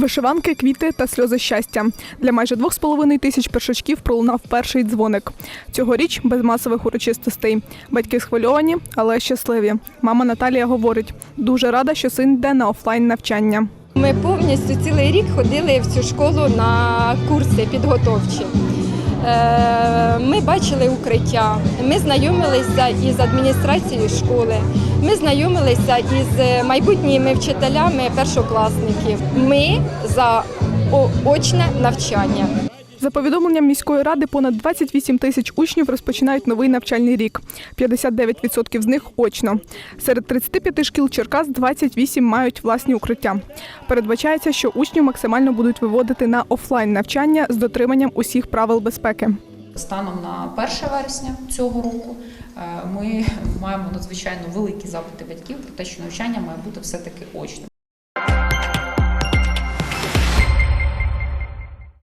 Вишиванки, квіти та сльози щастя. Для майже двох з половиною тисяч першачків пролунав перший дзвоник. Цьогоріч без масових урочистостей. Батьки схвильовані, але щасливі. Мама Наталія говорить, дуже рада, що син йде на офлайн навчання. Ми повністю цілий рік ходили в цю школу на курси підготовчі. Е, Ми бачили укриття, ми знайомилися із адміністрацією школи, ми знайомилися із майбутніми вчителями першокласників. Ми за очне навчання. За повідомленням міської ради, понад 28 тисяч учнів розпочинають новий навчальний рік. 59% з них очно. Серед 35 шкіл Черкас 28 мають власні укриття. Передбачається, що учнів максимально будуть виводити на офлайн навчання з дотриманням усіх правил безпеки. Станом на 1 вересня цього року е, ми маємо надзвичайно великі запити батьків про те, що навчання має бути все-таки очним.